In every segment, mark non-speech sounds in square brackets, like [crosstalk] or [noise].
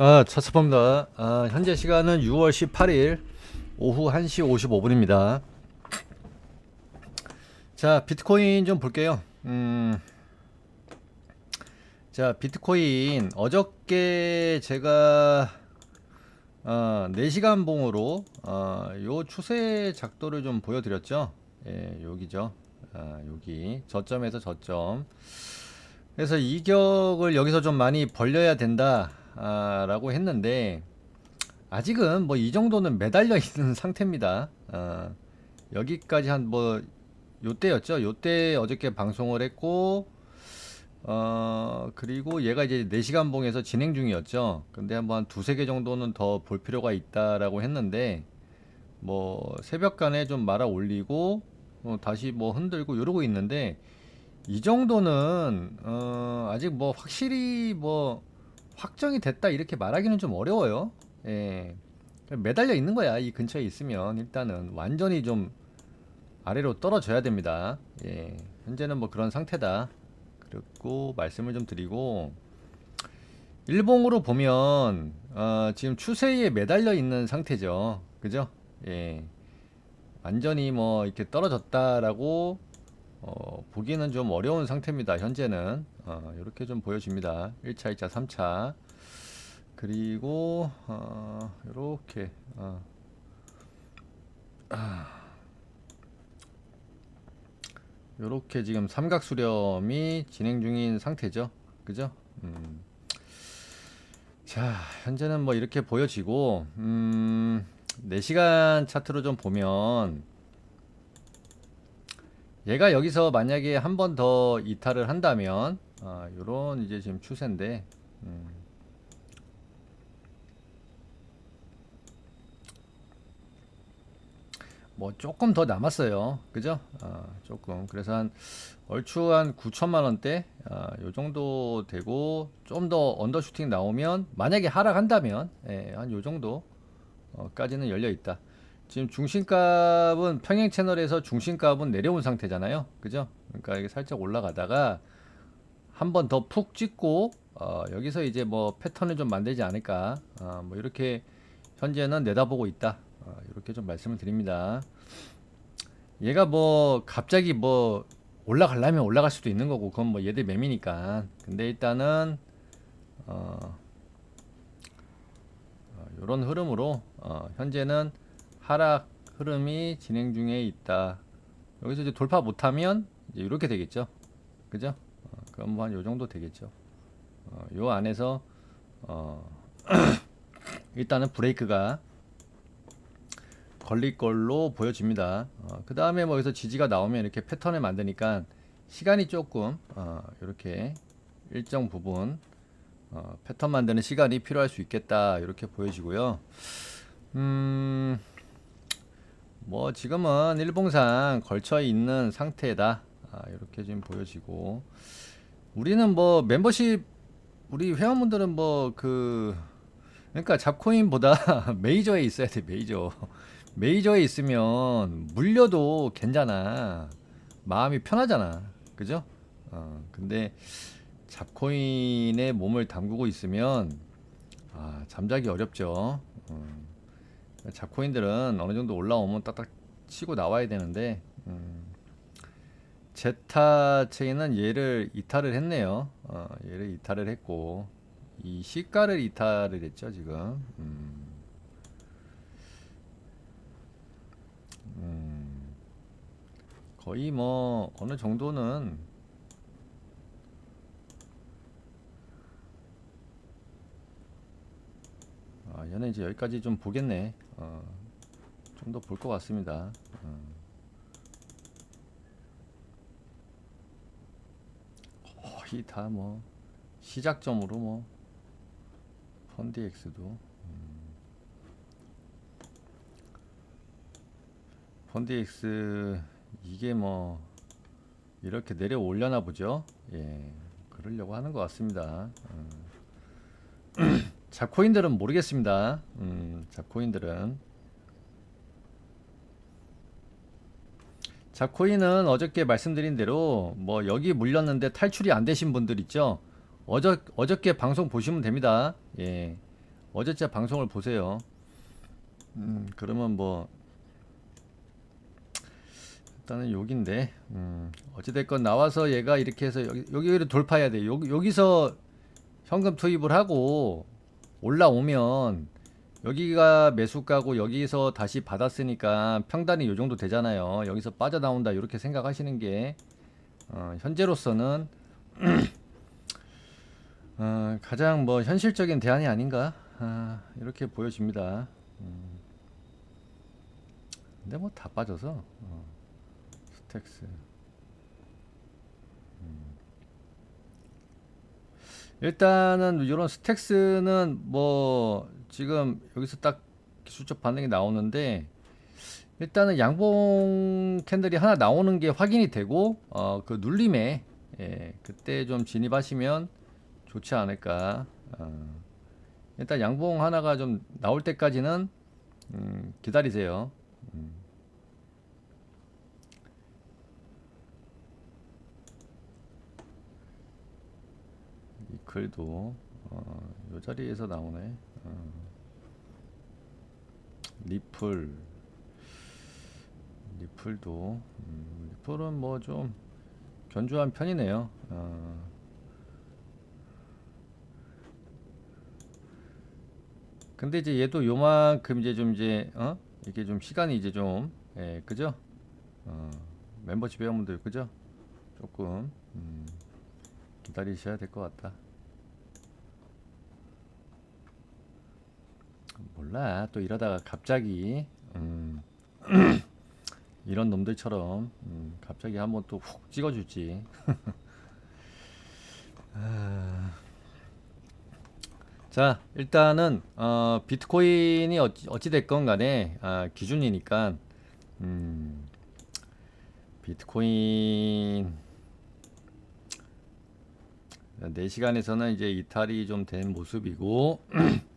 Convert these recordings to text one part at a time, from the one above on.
아, 차차범입니다. 아, 현재 시간은 6월 18일 오후 1시 55분입니다. 자, 비트코인 좀 볼게요. 음, 자, 비트코인 어저께 제가 어, 4시간 봉으로 어, 요 추세 작도를 좀 보여드렸죠. 예, 여기죠. 아, 여기 저점에서 저점. 그래서 이격을 여기서 좀 많이 벌려야 된다. 아, 라고 했는데 아직은 뭐 이 정도는 매달려 있는 [laughs] 상태입니다. 아, 여기까지 한 뭐 요때였죠. 요때 어저께 방송을 했고 어 그리고 얘가 이제 4시간 봉에서 진행 중이었죠. 근데 한번 한 두세 개 정도는 더 볼 필요가 있다라고 했는데 뭐 새벽간에 좀 말아 올리고 어, 다시 뭐 흔들고 이러고 있는데 이 정도는 어 아직 뭐 확실히 뭐 확정이 됐다 이렇게 말하기는 좀 어려워요. 예. 매달려 있는 거야. 이 근처에 있으면 일단은 완전히 좀 아래로 떨어져야 됩니다. 예. 현재는 뭐 그런 상태다. 그리고 말씀을 좀 드리고 일봉으로 보면 어, 지금 추세에 매달려 있는 상태죠. 그죠? 예. 완전히 뭐 이렇게 떨어졌다라고 어, 보기는 좀 어려운 상태입니다. 현재는 어, 이렇게 좀 보여집니다. 1차, 2차, 3차 그리고 어, 이렇게 어, 이렇게 지금 삼각 수렴이 진행 중인 상태죠. 그죠? 음. 자, 현재는 뭐 이렇게 보여지고 음, 4시간 차트로 좀 보면 얘가 여기서 만약에 한 번 더 이탈을 한다면 아, 요런 이제 지금 추세인데 음. 뭐 조금 더 남았어요. 그죠? 아, 조금. 그래서 한 얼추 한 9천만 원대? 아, 요 정도 되고 좀 더 언더슈팅 나오면 만약에 하락한다면 예, 한요 정도 어, 까지는 열려 있다 지금 중심값은 평행 채널에서 중심값은 내려온 상태잖아요. 그죠? 그러니까 이게 살짝 올라가다가 한 번 더 푹 찍고 어, 여기서 이제 뭐 패턴을 좀 만들지 않을까. 어, 뭐 이렇게 현재는 내다보고 있다. 어, 이렇게 좀 말씀을 드립니다. 얘가 뭐 갑자기 뭐 올라가려면 올라갈 수도 있는 거고 그건 뭐 얘들 매미니까. 근데 일단은 어, 어, 이런 흐름으로 어, 현재는 하락 흐름이 진행 중에 있다. 여기서 이제 돌파 못하면 이제 이렇게 되겠죠. 그죠? 어, 그럼 뭐 한 요 정도 되겠죠. 어, 요 안에서 어, [clears throat] 일단은 브레이크가 걸릴 걸로 보여집니다. 어, 그 다음에 뭐 여기서 지지가 나오면 이렇게 패턴을 만드니까 시간이 조금 어, 이렇게 일정 부분 어, 패턴 만드는 시간이 필요할 수 있겠다 이렇게 보여지고요. 음. 뭐 지금은 일봉상 걸쳐 있는 상태다. 아, 이렇게 지금 보여지고 우리는 뭐 멤버십 우리 회원분들은 뭐 그 그러니까 잡코인보다 [laughs] 메이저에 있어야 돼 메이저 메이저에 있으면 물려도 괜찮아 마음이 편하잖아 그죠? 어 근데 잡코인에 몸을 담그고 있으면 아 잠자기 어렵죠. 어. 잡코인들은 어느 정도 올라오면 딱딱 치고 나와야 되는데 음, 제타 체인은 얘를 이탈을 했네요. 어, 얘를 이탈을 했고 이 시가를 이탈을 했죠 지금. 음, 음, 거의 뭐 어느 정도는 아, 얘는 이제 여기까지 좀 보겠네. 어, 좀 더 볼 것 같습니다. 어. 거의 다 뭐 시작점으로 뭐 펀디엑스도 음. 펀디엑스 이게 뭐 이렇게 내려 올려나 보죠. 예, 그러려고 하는 것 같습니다. 어. [clears throat] 잡코인들은 모르겠습니다. 음, 잡코인들은 잡코인은 어저께 말씀드린 대로 뭐 여기 물렸는데 탈출이 안 되신 분들 있죠. 어저 어저께 방송 보시면 됩니다. 예. 제 방송을 보세요. 음, 그러면 뭐 일단은 여기인데 음, 어찌됐건 나와서 얘가 이렇게 해서 여기 여기를 돌파해야 돼. 여기 여기서 현금 투입을 하고 올라오면 여기가 매수가고 여기서 다시 받았으니까 평단이 요 정도 되잖아요. 여기서 빠져나온다 이렇게 생각하시는 게 어, 현재로서는 [clears throat] 어, 가장 뭐 현실적인 대안이 아닌가 아, 이렇게 보여집니다. 음. 근데 뭐 다 빠져서 어, 스택스 음. 일단은 이런 스택스는 뭐 지금 여기서 딱 기술적 반응이 나오는데 일단은 양봉 캔들이 하나 나오는 게 확인이 되고 어, 그 눌림에 예, 그때 좀 진입하시면 좋지 않을까. 어, 일단 양봉 하나가 좀 나올 때까지는 음, 기다리세요. 음. 이 글도 어, 요 자리에서 나오네. 어. 리플 리플도 음, 리플은 뭐 좀 견조한 편이네요. 어. 근데 이제 얘도 요만큼 이제 좀 이제 어 이게 좀 시간이 이제 좀 예, 그죠? 어, 멤버십 회원분들 그죠? 조금 음, 기다리셔야 될 것 같다. 몰라. 또 이러다가 갑자기 음, [clears throat] 이런 놈들처럼 음, 갑자기 한번 또 훅 찍어줄지. [laughs] 아, 자 일단은 어, 비트코인이 어찌, 됐건 간에 아, 기준이니까 음, 비트코인. 4시간에서는 이제 이탈이 좀 된 모습이고 [clears throat]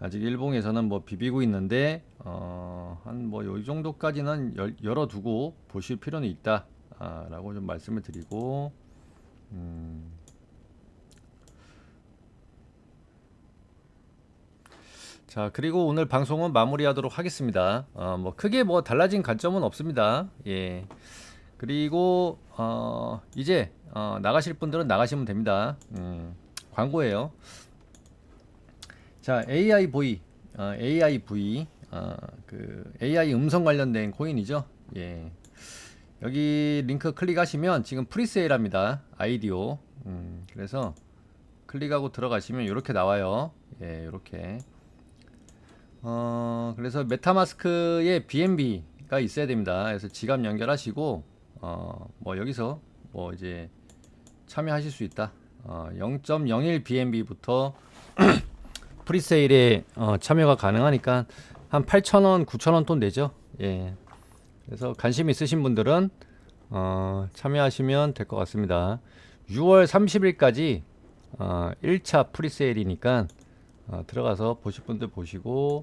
아직 일봉에서는 뭐 비비고 있는데 어, 한뭐요 정도까지는 열, 열어두고 보실 필요는 있다 아, 라고 좀 말씀을 드리고 음, 자 그리고 오늘 방송은 마무리하도록 하겠습니다. 어, 뭐 크게 뭐 달라진 관점은 없습니다. 예. 그리고 어, 이제 어, 나가실 분들은 나가시면 됩니다. 음, 광고예요 자, AI V, 어, AI V, 어, 그 AI 음성 관련된 코인이죠. 예. 여기 링크 클릭하시면 지금 프리세일합니다. 아이디오. 음, 그래서 클릭하고 들어가시면 이렇게 나와요. 예, 이렇게. 어, 그래서 메타마스크에 BNB가 있어야 됩니다. 그래서 지갑 연결하시고 어, 뭐 여기서 뭐 이제 참여하실 수 있다. 어, 0.01 BNB부터 [clears throat] 프리세일에 어, 참여가 가능하니까 한 8,000원, 9,000원 돈 내죠. 예. 그래서 관심 있으신 분들은 어, 참여하시면 될 것 같습니다. 6월 30일까지 어, 1차 프리세일이니까 어, 들어가서 보실 분들 보시고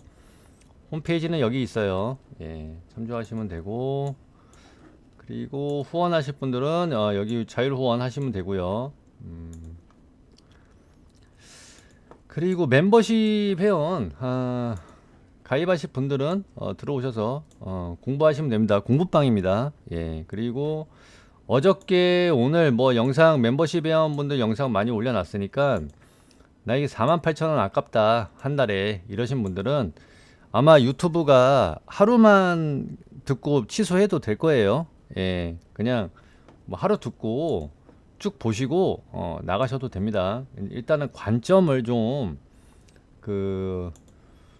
홈페이지는 여기 있어요. 예, 참조하시면 되고 그리고 후원하실 분들은 어, 여기 자율 후원 하시면 되고요. 음, 그리고 멤버십 회원 아, 가입하실 분들은 어, 들어오셔서 어, 공부하시면 됩니다. 공부방입니다. 예 그리고 어저께 오늘 뭐 영상 멤버십 회원분들 영상 많이 올려놨으니까 나에게 48,000원 아깝다 한 달에 이러신 분들은 아마 유튜브가 하루만 듣고 취소해도 될 거예요. 예 그냥 뭐 하루 듣고 쭉 보시고 어, 나가셔도 됩니다. 일단은 관점을 좀 그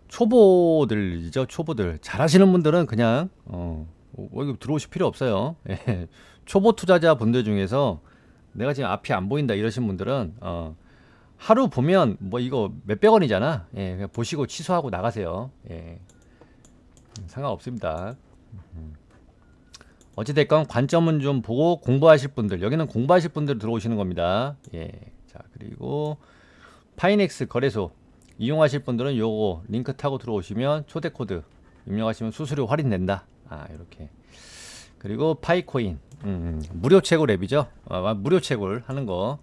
초보들이죠 초보들 잘하시는 분들은 그냥 어, 어, 들어오실 필요 없어요. [laughs] 예. 초보 투자자 분들 중에서 내가 지금 앞이 안 보인다 이러신 분들은 어, 하루 보면 뭐 이거 몇백 원이잖아. 예, 그냥 보시고 취소하고 나가세요. 예. 상관없습니다. 어찌됐건 관점은 좀 보고 공부하실 분들 여기는 공부하실 분들 들어오시는 겁니다. 예. 자 그리고 파이넥스 거래소 이용하실 분들은 요거 링크 타고 들어오시면 초대 코드 입력하시면 수수료 할인 된다. 아 이렇게. 그리고 파이코인. 음, 무료 채굴 앱이죠? 아, 무료 채굴 하는 거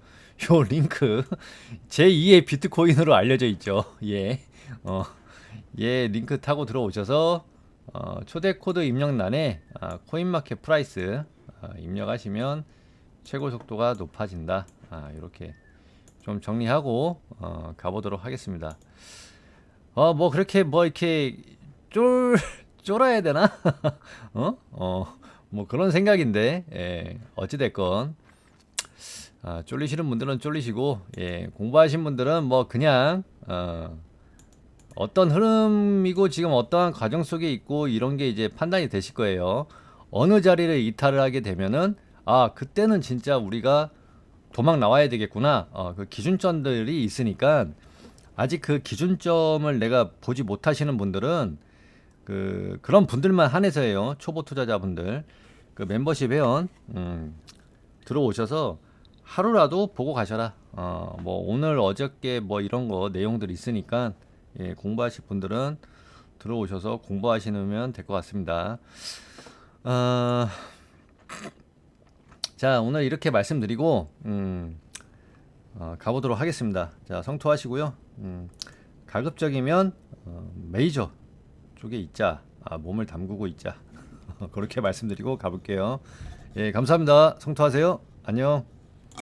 요 [laughs] 링크 제2의 비트코인으로 알려져 있죠. 예. 어, 얘 링크 타고 들어오셔서 어, 초대 코드 입력란에 아, 코인마켓 프라이스 아, 입력하시면 최고 속도가 높아진다. 아, 이렇게 좀 정리하고 어, 가보도록 하겠습니다. 어, 뭐 그렇게 뭐 이렇게 쫄 [laughs] 쫄아야 되나? [laughs] 어? 어, 뭐 그런 생각인데 예, 어찌 됐건 아, 쫄리시는 분들은 쫄리시고 예, 공부하신 분들은 뭐 그냥 어, 어떤 흐름이고 지금 어떠한 과정 속에 있고 이런 게 이제 판단이 되실 거예요. 어느 자리를 이탈을 하게 되면은 아 그때는 진짜 우리가 도망 나와야 되겠구나. 어, 그 기준점들이 있으니까 아직 그 기준점을 내가 보지 못하시는 분들은 그 그런 분들만 한해서예요. 초보 투자자분들 그 멤버십 회원 음, 들어오셔서 하루라도 보고 가셔라. 어, 뭐 오늘 어저께 뭐 이런 거 내용들 있으니까 예, 공부하실 분들은 들어오셔서 공부하시면 될 것 같습니다. 어, 자 오늘 이렇게 말씀드리고 음, 어, 가보도록 하겠습니다. 자 성토하시고요. 음, 가급적이면 어, 메이저 쪽에 있자. 아, 몸을 담그고 있자. [laughs] 그렇게 말씀드리고 가볼게요. 예, 감사합니다. 성토하세요. 안녕.